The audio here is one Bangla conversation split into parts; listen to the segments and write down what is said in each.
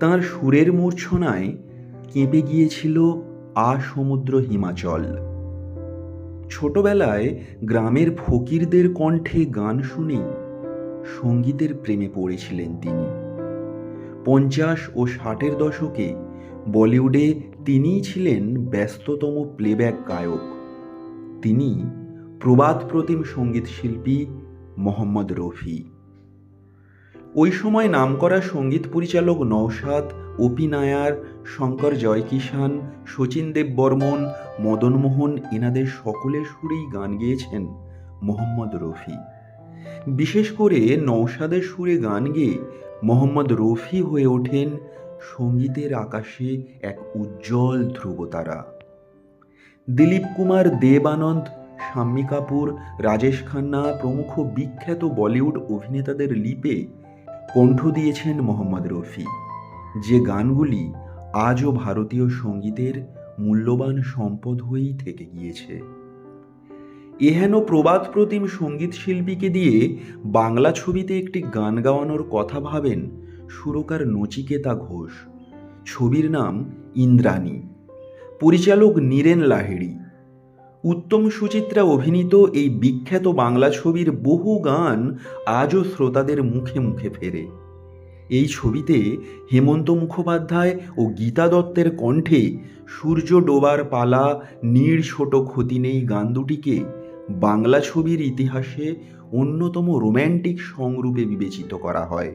তাঁর সুরের মূর্ছনায় কেঁপে গিয়েছিল আ সমুদ্র হিমাচল। ছোটবেলায় গ্রামের ফকিরদের কণ্ঠে গান শুনেই সঙ্গীতের প্রেমে পড়েছিলেন তিনি। পঞ্চাশ ও ষাটের দশকে বলিউডে তিনিই ছিলেন ব্যস্ততম প্লেব্যাক গায়ক। তিনি প্রবাদ প্রতিম সংগীত শিল্পী মোহাম্মদ রফি। ওই সময় নামকরা সংগীত পরিচালক নওশাদ, ওপি নায়ার, শঙ্কর জয়কিষান শচীন দেব বর্মন মদনমোহন এনাদের সকলের সুরেই গান গেয়েছেন মোহাম্মদ রফি। বিশেষ করে নওশাদের সুরে গান গেয়ে মোহাম্মদ রফি হয়ে ওঠেন সঙ্গীতের আকাশে এক উজ্জ্বল ধ্রুবতারা। দিলীপ কুমার দেব আনন্দ শাম্মী কাপুর, রাজেশ খান্না প্রমুখ বিখ্যাত বলিউড অভিনেতাদের লিপে কণ্ঠ দিয়েছেন মোহাম্মদ রফি। যে গানগুলি আজও ভারতীয় সঙ্গীতের মূল্যবান সম্পদ হয়েই থেকে গিয়েছে। এহেন প্রবাদ প্রতিম সংগীত শিল্পীকে দিয়ে বাংলা ছবিতে একটি গান গাওয়ানোর কথা ভাবেন সুরকার নচিকেতা ঘোষ। ছবির নাম ইন্দ্রাণী। পরিচালক নীরেন লাহিড়ী। উত্তম সুচিত্রা অভিনীত এই বিখ্যাত বাংলা ছবির বহু গান আজও শ্রোতাদের মুখে মুখে ফেরে। এই ছবিতে হেমন্ত মুখোপাধ্যায় ও গীতা দত্তের কণ্ঠে সূর্য ডোবার পালা, নীড় ছোট ক্ষতি নেই গান দুটিকে বাংলা ছবির ইতিহাসে অন্যতম রোম্যান্টিক সংরূপে বিবেচিত করা হয়।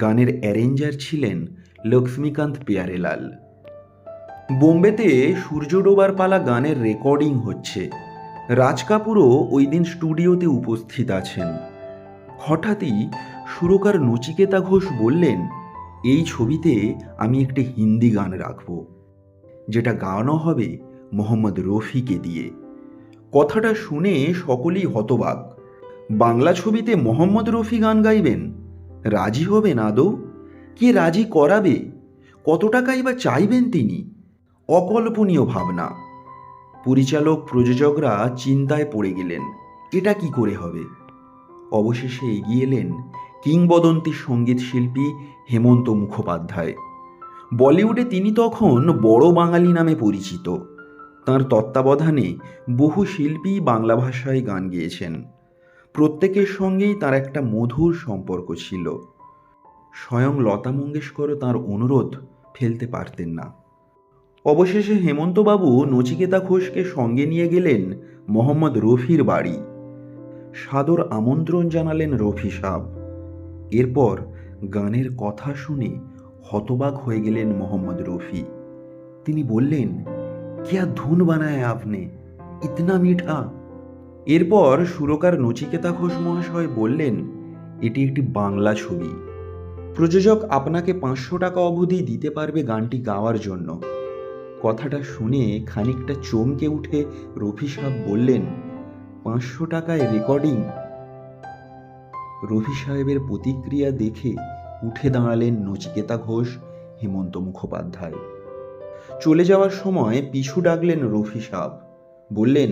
গানের অ্যারেঞ্জার ছিলেন লক্ষ্মীকান্ত পেয়ারেলাল। বোম্বেতে সূর্য ডোবার পালা গানের রেকর্ডিং হচ্ছে। রাজ কাপুরও ওই দিন স্টুডিওতে উপস্থিত আছেন। হঠাৎই সুরকার নচিকেতা ঘোষ বললেন, এই ছবিতে আমি একটি হিন্দি গান রাখব, যেটা গাওয়ানো হবে মোহাম্মদ রফিকে দিয়ে। কথাটা শুনে সকলেই হতবাক। বাংলা ছবিতে মোহাম্মদ রফি গান গাইবেন? রাজি হবেন আদৌ? কে রাজি করাবে? কত টাকাই বা চাইবেন তিনি? অকল্পনীয় ভাবনা। পরিচালক, প্রযোজকরা চিন্তায় পড়ে গেলেন, এটা কি করে হবে? অবশেষে এগিয়ে এলেন কিংবদন্তি সংগীত শিল্পী হেমন্ত মুখোপাধ্যায়। বলিউডে তিনি তখন বড় বাঙালি নামে পরিচিত। তার তত্ত্বাবধানে বহু শিল্পী বাংলা ভাষায় গান গেয়েছেন। প্রত্যেকের সঙ্গেই তার একটা মধুর সম্পর্ক ছিল। স্বয়ং লতা মঙ্গেশকরও তার অনুরোধ ফেলতে পারতেন না। অবশেষে হেমন্তবাবু নচিকেতা ঘোষকে সঙ্গে নিয়ে গেলেন মোহাম্মদ রফির বাড়ি। সাদর আমন্ত্রণ জানালেন রফি সাহ এরপর গানের কথা শুনে হতবাক হয়ে গেলেন মোহাম্মদ রফি। তিনি বললেন কিয়া ধুন বানায় আপনি? ইতনা মিঠা। এরপর সুরকার নচিকেতা ঘোষ মহাশয় বললেন, এটি একটি বাংলা ছবি। প্রযোজক আপনাকে পাঁচশো টাকা অবধি দিতে পারবে গানটি গাওয়ার জন্য। কথাটা শুনে খানিকটা চমকে উঠে রফি সাহ বললেন, পাঁচশো টাকায় রেকর্ডিং রফি সাহেবের প্রতিক্রিয়া দেখে উঠে দাঁড়ালেন নচিকেতা ঘোষ, হেমন্ত মুখোপাধ্যায়। চলে যাওয়ার সময় পিছু ডাকলেন রফি সাহ বললেন,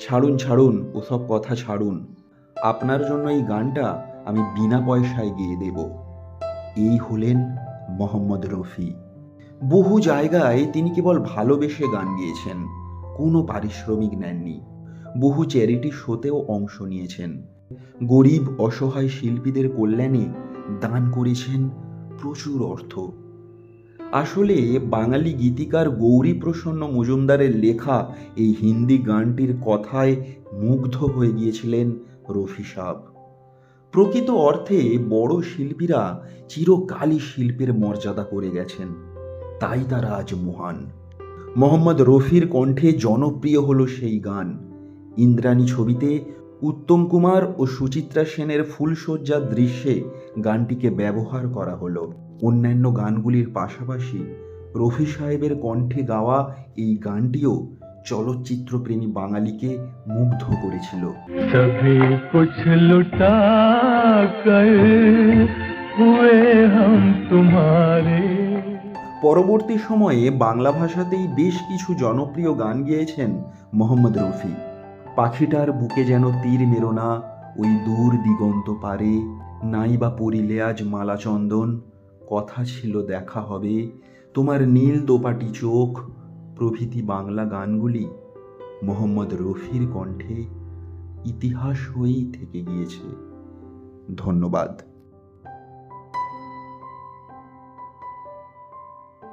ছাড়ুন ছাড়ুন, ওসব কথা ছাড়ুন। আপনার জন্য এই গানটা আমি বিনা পয়সায় গেয়ে দেব। এই হলেন মোহাম্মদ রফি। বহু জায়গায় তিনি কেবল ভালোবেসে গান গেয়েছেন, কোনো পারিশ্রমিক নেননি। বহু চ্যারিটি শোতেও অংশ নিয়েছেন। গরিব অসহায় শিল্পীদের কল্যাণে দান করেছেন প্রচুর অর্থ। আসলে বাঙালি গীতিকার গৌরী প্রসন্ন মজুমদারের লেখা এই হিন্দি গানটির কথায় মুগ্ধ হয়ে গিয়েছিলেন রফি সাহ প্রকৃত অর্থে বড় শিল্পীরা চিরকালই শিল্পের মর্যাদা করে গেছেন। তাই তারা আজ মহান। মোহাম্মদ রফির কণ্ঠে জনপ্রিয় হলো সেই গান। ইন্দ্রাণী ছবিতে উত্তম কুমার ও সুচিত্রা সেনের ফুলশয্যার দৃশ্যে গানটিকে ব্যবহার করা হলো। অন্যান্য গানগুলির পাশাপাশি রফি সাহেবের কণ্ঠে গাওয়া এই গানটিও চলচ্চিত্রপ্রেমী বাঙালিকে মুগ্ধ করেছিল। তোমারে পরবর্তী সময়ে বাংলা ভাষাতেই বেশ কিছু জনপ্রিয় গান গেয়েছেন মোহাম্মদ রফি। পাখিটার বুকে যেন তীর মেরো না, ওই দূর দিগন্ত পারে, নাই বা পরিলে আজ মালা চন্দন, কথা ছিল দেখা হবে, তোমার নীল দোপাটি চোখ, প্রভৃতি বাংলা গানগুলি মোহাম্মদ রফির কণ্ঠে ইতিহাস হয়েই থেকে গিয়েছে। ধন্যবাদ।